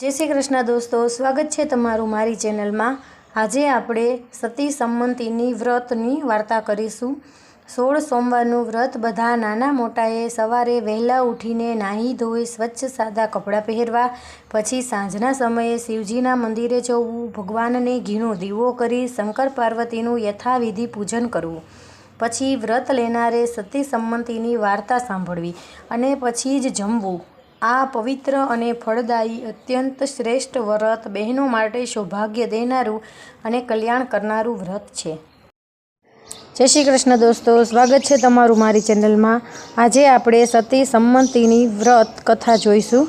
જય શ્રી કૃષ્ણ દોસ્તો, સ્વાગત છે તમારું મારી ચેનલમાં. આજે આપણે સતી સંમતિની વ્રતની વાર્તા કરીશું. સોળ સોમવારનું વ્રત બધા નાના મોટાએ સવારે વહેલા ઉઠીને નાહી ધોઈ સ્વચ્છ સાદા કપડાં પહેરવા, પછી સાંજના સમયે શિવજીના મંદિરે જવું, ભગવાનને ઘીનો દીવો કરી શંકર પાર્વતીનું યથાવિધિ પૂજન કરવું. પછી વ્રત લેનારે સતી સંમતિની વાર્તા સાંભળવી અને પછી જ જમવું. આ પવિત્ર અને ફળદાયી અત્યંત શ્રેષ્ઠ વ્રત બહેનો માટે સૌભાગ્ય દેનારું અને કલ્યાણ કરનારું વ્રત છે. જય શ્રી કૃષ્ણ દોસ્તો, સ્વાગત છે તમારું મારી ચેનલમાં. આજે આપણે સતી સંમતિની વ્રત કથા જોઈશું.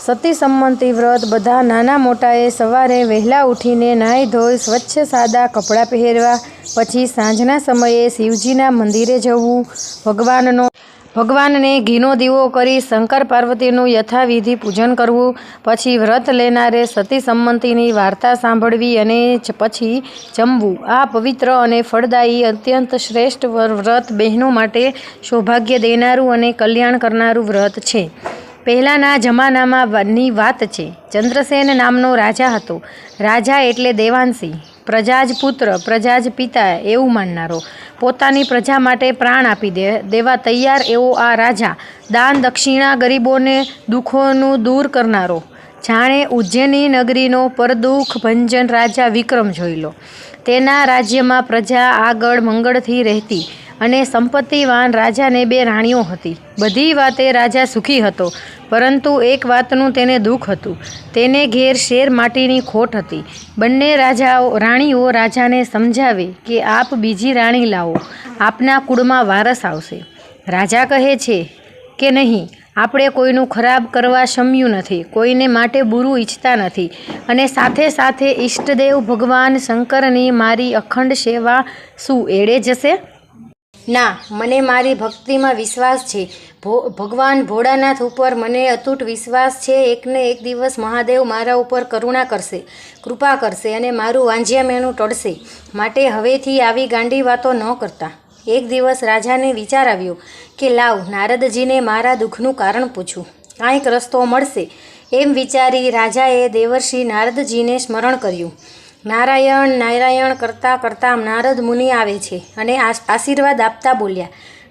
સતી સંમતિ વ્રત બધા નાના મોટાએ સવારે વહેલા ઉઠીને નાહી ધોઈ સ્વચ્છ સાદા કપડાં પહેરવા, પછી સાંજના સમયે શિવજીના મંદિરે જવું, ભગવાનનો ભગવાનને ઘીનો દીવો કરી શંકર પાર્વતીનું યથાવિધિ પૂજન કરવું, પછી વ્રત લેનારે સતી સંમતિની વાર્તા સાંભળવી અને પછી જમવું. આ પવિત્ર અને ફળદાયી અત્યંત શ્રેષ્ઠ વ્રત બહેનો માટે સૌભાગ્ય દેનારું અને કલ્યાણ કરનારું વ્રત છે. પહેલાંના જમાનામાં વાની વાત છે. ચંદ્રસેન નામનો રાજા હતો. રાજા એટલે દેવાંશી. પ્રજાજ પુત્ર પ્રજાજ પિતા એવું માનનારો, પોતાની પ્રજા માટે પ્રાણ આપી દે, દેવા તૈયાર એવો આ રાજા, દાન દક્ષિણા ગરીબોને દુઃખોનું દૂર કરનારો. જાણે ઉજ્જૈની નગરીનો પરદુઃખ ભંજન રાજા વિક્રમ જોઈ લો. તેના રાજ્યમાં પ્રજા આગળ મંગળથી રહેતી. અને સંપત્તિવાન રાજાને બે રાણીઓ હતી. બધી વાતે રાજા સુખી હતો, પરંતુ એક વાતનું તેને દુઃખ હતું. તેને ઘેર શેર માટીની ખોટ હતી. બંને રાજાઓ, રાણીઓ રાજાને સમજાવે કે આપ બીજી રાણી લાવો, આપના કુળમાં વારસ આવશે. રાજા કહે છે કે નહીં, આપણે કોઈનું ખરાબ કરવા શમ્યું નથી, કોઈને માટે બુરું ઈચ્છતા નથી અને સાથે સાથે ઈષ્ટદેવ ભગવાન શંકરની મારી અખંડ સેવા શું એળે જશે? ના, મને મારી ભક્તિમાં વિશ્વાસ છે. ભગવાન ભોળાનાથ ઉપર મને અતૂટ વિશ્વાસ છે. એકને એક દિવસ મહાદેવ મારા ઉપર કરુણા કરશે, કૃપા કરશે અને મારું વાંજ્યા મેણું ટળશે. માટે હવેથી આવી ગાંડી વાતો ન કરતા. એક દિવસ રાજાને વિચાર આવ્યો કે લાવ, નારદજીને મારા દુઃખનું કારણ પૂછું. કાંઈક રસ્તો મળશે. એમ વિચારી રાજાએ દેવર્ષિ નારદજીને સ્મરણ કર્યું. નારાયણ નારાયણ કરતાં કરતાં નારદ મુનિ આવે છે અને આશ- આશીર્વાદ આપતા બોલ્યા,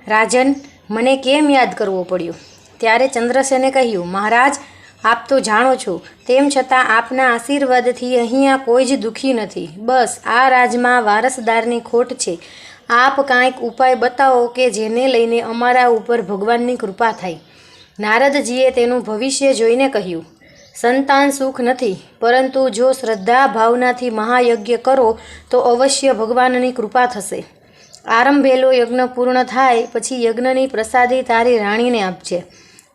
રાજન, મને કેમ યાદ કરવો પડ્યો? ત્યારે ચંદ્રસેને કહ્યું, મહારાજ, આપ તો જાણો છો, તેમ છતાં આપના આશીર્વાદથી અહીંયા કોઈ જ દુઃખી નથી. બસ, આ રાજમાં વારસદારની ખોટ છે. આપ કાંઈક ઉપાય બતાવો કે જેને લઈને અમારા ઉપર ભગવાનની કૃપા થાય. નારદજીએ તેનું ભવિષ્ય જોઈને કહ્યું સંતાન સુખ નથી. પરંતુ જો શ્રદ્ધા ભાવનાથી મહાયજ્ઞ કરો, તો અવશ્ય ભગવાનની કૃપા થશે. આરંભેલો યજ્ઞ પૂર્ણ થાય, પછી યજ્ઞની પ્રસાદી તારી રાણીને આપજે.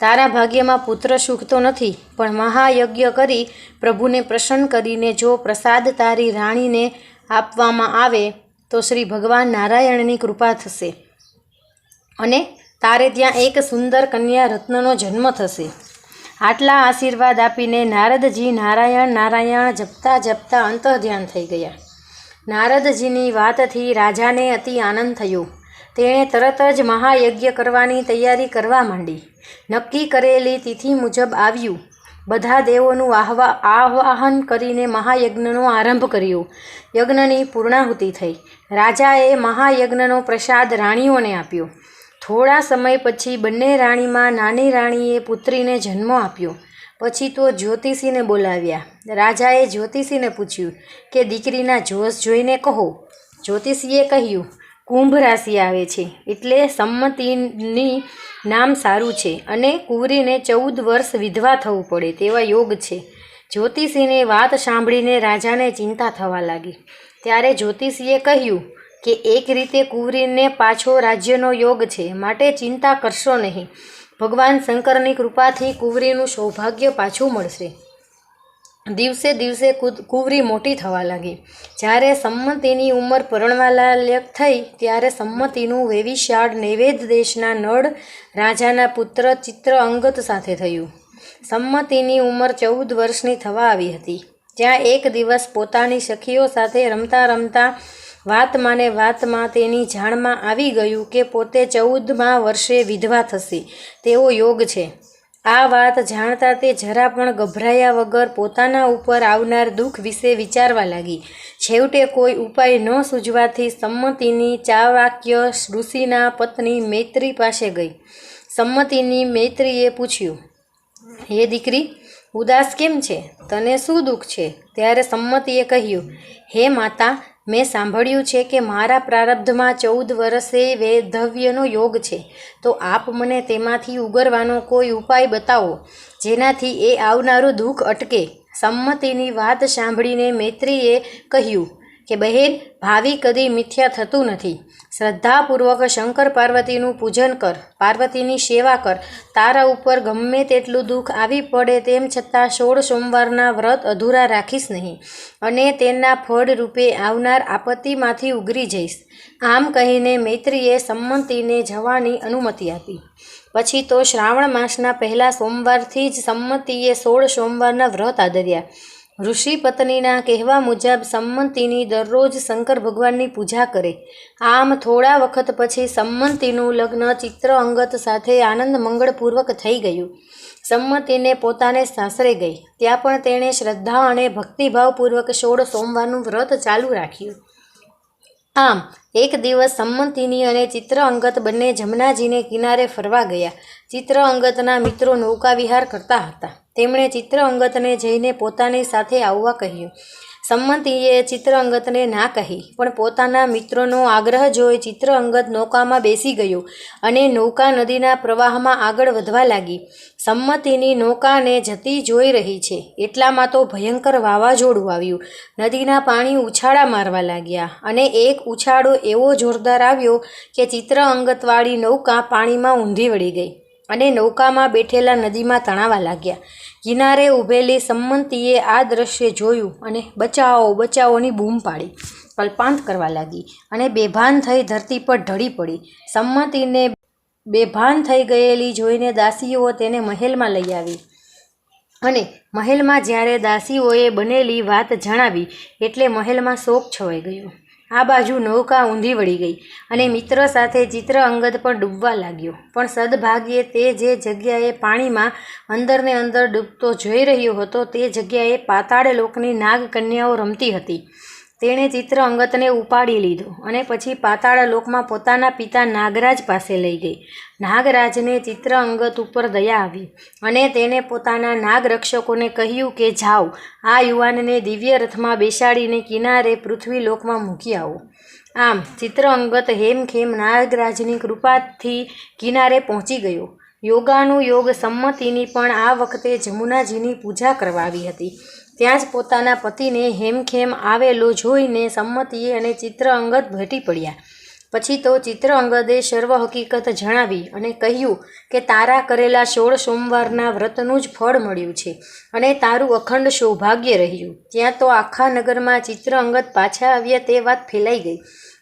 તારા ભાગ્યમાં પુત્ર સુખ તો નથી, પણ મહાયજ્ઞ કરી પ્રભુને પ્રસન્ન કરીને જો પ્રસાદ તારી રાણીને આપવામાં આવે, તો શ્રી ભગવાન નારાયણની કૃપા થશે. અને તારે ત્યાં એક સુંદર કન્યા રત્નનો જન્મ થશે. આટલા આશીર્વાદ આપીને નારદજી નારાયણ નારાયણ જપતા જપતા અંતઃધ્યાન થઈ ગયા. નારદજીની વાતથી રાજાને અતિ આનંદ થયો. તેણે તરત જ મહાયજ્ઞ કરવાની તૈયારી કરવા માંડી. નક્કી કરેલી તિથિ મુજબ આવ્યું. બધા દેવોનું આહવા આવાહન કરીને મહાયજ્ઞનો આરંભ કર્યો. યજ્ઞની પૂર્ણાહુતિ થઈ. રાજાએ મહાયજ્ઞનો પ્રસાદ રાણીઓને આપ્યો. થોડા સમય પછી બંને રાણીમાં નાની રાણીએ પુત્રીને જન્મ આપ્યો. પછી તો જ્યોતિષીને બોલાવ્યા. રાજાએ જ્યોતિષીને પૂછ્યું કે, દીકરીના જોશ જોઈને કહો. જ્યોતિષીએ કહ્યું, કુંભ રાશિ આવે છે, એટલે સંમતિની નામ સારું છે અને કુંવરીને ચૌદ વર્ષ વિધવા થવું પડે તેવા યોગ છે. જ્યોતિષીને વાત સાંભળીને રાજાને ચિંતા થવા લાગી. ત્યારે જ્યોતિષીએ કહ્યું કે એક રીતે કુંવરીને પાછો રાજ્યનો યોગ છે માટે ચિંતા કરશો નહીં. ભગવાન શંકરની કૃપાથી કુંવરીનું સૌભાગ્ય પાછું મળશે. દિવસે દિવસે કુંવરી મોટી થવા લાગી. જ્યારે સંમતિની ઉંમર પરણવાલાયક થઈ, ત્યારે સંમતિનું વેવિશાળ નૈવેદ્ય દેશના નળ રાજાના પુત્ર ચિત્ર અંગત સાથે થયું. સંમતિની ઉંમર ચૌદ વર્ષની થવા આવી હતી. જ્યાં એક દિવસ પોતાની સખીઓ સાથે રમતા રમતા વાતમાં ને વાતમાં તેની જાણમાં આવી ગયું કે પોતે ચૌદમા વર્ષે વિધવા થશે. તેવો યોગ છે. આ વાત જાણતા તે જરા પણ ગભરાયા વગર પોતાના ઉપર આવનાર દુઃખ વિશે વિચારવા લાગી. છેવટે કોઈ ઉપાય ન સૂઝવાથી સંમતિની ચાવાક્ય ઋષિના પત્ની મૈત્રી પાસે ગઈ. સંમતિની મૈત્રીએ પૂછ્યું, હે દીકરી, ઉદાસ કેમ છે? તને શું દુઃખ છે? ત્યારે સંમતિએ કહ્યું, હે માતા મેં સાંભળ્યું છે કે મારા પ્રારબ્ધમાં ચૌદ વર્ષે વૈધવ્યનો યોગ છે. તો આપ મને તેમાંથી ઉગરવાનો કોઈ ઉપાય બતાવો, જેનાથી એ આવનારું દુઃખ અટકે? સંમતિની વાત સાંભળીને મૈત્રીએ કહ્યું કે બહેન, ભાવિ કદી મિથ્યા થતું નથી. શ્રદ્ધાપૂર્વક શંકર પાર્વતીનું પૂજન કર, પાર્વતીની સેવા કર. તારા ઉપર ગમે તેટલું દુઃખ આવી પડે તેમ છતાં સોળ સોમવારના વ્રત અધૂરા રાખીશ નહીં અને તેના ફળ રૂપે આવનાર આપત્તિમાંથી ઉગરી જઈશ. આમ કહીને મૈત્રીએ સંમતિને જવાની અનુમતિ આપી. પછી તો શ્રાવણ માસના પહેલા સોમવારથી જ સંમતિએ સોળ સોમવારના વ્રત આદર્યા. ઋષિ પત્નીના કહેવા મુજબ સંમતિની દરરોજ શંકર ભગવાનની પૂજા કરે. આમ થોડા વખત પછી સંમતિનું લગ્ન ચિત્ર અંગત સાથે આનંદ મંગળપૂર્વક થઈ ગયું. સંમતિને પોતાને સાસરે ગઈ. ત્યાં પણ તેણે શ્રદ્ધા અને ભક્તિભાવપૂર્વક સોળ સોમવારનું વ્રત ચાલુ રાખ્યું. આમ, એક દિવસ સંમતિની અને ચિત્ર અંગત બંને જમનાજીને કિનારે ફરવા ગયા. ચિત્ર અંગતના મિત્રો નૌકા વિહાર કરતા હતા. તેમણે ચિત્ર અંગતને જઈને પોતાની સાથે આવવા કહ્યું. સંમતિએ ચિત્ર અંગતને ના કહી, પણ પોતાના મિત્રોનો આગ્રહ જોઈ ચિત્ર અંગત નૌકામાં બેસી ગયો અને નૌકા નદીના પ્રવાહમાં આગળ વધવા લાગી. સંમતિની નૌકાને જતી જોઈ રહી છે. એટલામાં તો ભયંકર વાવાઝોડું આવ્યું. નદીના પાણી ઉછાળા મારવા લાગ્યા અને એક ઉછાળો એવો જોરદાર આવ્યો કે ચિત્ર અંગતવાળી નૌકા પાણીમાં ઊંધી વળી ગઈ. અને નૌકામાં બેઠેલા નદીમાં તણાવા લાગ્યા. કિનારે ઊભેલી સંમતિએ આ દ્રશ્ય જોયું અને બચાવો, બચાવોની બૂમ પાડી, કલ્પાંત કરવા લાગી અને બેભાન થઈ ધરતી પર ઢળી પડી. સંમતિને બેભાન થઈ ગયેલી જોઈને દાસીઓ તેને મહેલમાં લઈ આવી અને મહેલમાં જ્યારે દાસીઓએ બનેલી વાત જણાવી એટલે મહેલમાં શોક છવાઈ ગયો. આ બાજુ નૌકા ઊંધી વળી ગઈ અને મિત્ર સાથે ચિત્ર અંગદ પણ ડૂબવા લાગ્યો. પણ સદભાગ્યે તે જે જગ્યાએ પાણીમાં અંદરને અંદર ડૂબતો જોઈ રહ્યો હતો તે જગ્યાએ પાતાળ લોકની નાગકન્યાઓ રમતી હતી. તેણે ચિત્ર અંગતને ઉપાડી લીધો અને પછી પાતાળ લોકમાં પોતાના પિતા નાગરાજ પાસે લઈ ગઈ. નાગરાજને ચિત્ર અંગત ઉપર દયા આવી અને તેણે પોતાના નાગરક્ષકોને કહ્યું કે, જાઓ, આ યુવાનને દિવ્ય રથમાં બેસાડીને કિનારે પૃથ્વી લોકમાં મૂકી આવો. આમ ચિત્ર અંગત હેમખેમ નાગરાજની કૃપાથી કિનારે પહોંચી ગયો. યોગાનું યોગ સંમતિની પણ આ વખતે જમુનાજીની પૂજા કરવાવી હતી. ત્યાં જ પોતાના પતિને હેમખેમ આવેલો જોઈને સંમતિએ અને ચિત્ર અંગત ભેટી પડ્યા. પછી તો ચિત્ર અંગદે સર્વ હકીકત જણાવી અને કહ્યું કે તારા કરેલા સોળ સોમવારના વ્રતનું જ ફળ મળ્યું છે અને તારું અખંડ સૌભાગ્ય રહ્યું. ત્યાં તો આખા નગરમાં ચિત્ર અંગત પાછા આવ્યા તે વાત ફેલાઈ ગઈ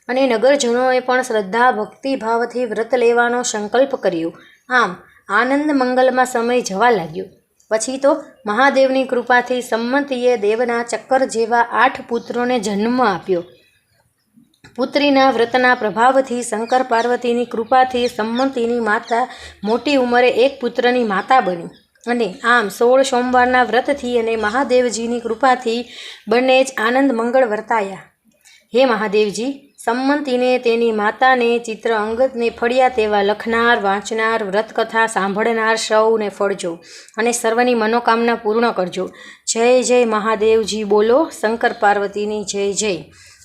અને નગરજનોએ પણ શ્રદ્ધા ભક્તિભાવથી વ્રત લેવાનો સંકલ્પ કર્યો. આમ, આનંદ મંગલમાં સમય જવા લાગ્યો. પછી તો મહાદેવની કૃપાથી સંમતિએ દેવના ચક્કર જેવા આઠ પુત્રોને જન્મ આપ્યો. પુત્રીના વ્રતના પ્રભાવથી શંકર પાર્વતીની કૃપાથી સંમતિની માતા મોટી ઉંમરે એક પુત્રની માતા બની અને આમ સોળ સોમવારના વ્રતથી અને મહાદેવજીની કૃપાથી બંને જ આનંદ મંગળ વર્તાયા. હે મહાદેવજી સંમતિને તેની માતાને ચિત્ર અંગતને ફળ્યા તેવા લખનાર, વાંચનાર, વ્રતકથા સાંભળનાર સૌને ફળજો અને સર્વની મનોકામના પૂર્ણ કરજો. જય જય મહાદેવજી બોલો શંકર પાર્વતીની જય જય.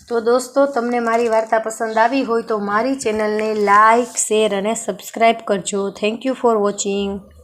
તો દોસ્તો, તમને મારી વાર્તા પસંદ આવી હોય તો મારી ચેનલને લાઇક શેર અને સબસ્ક્રાઈબ કરજો. Thank you for watching.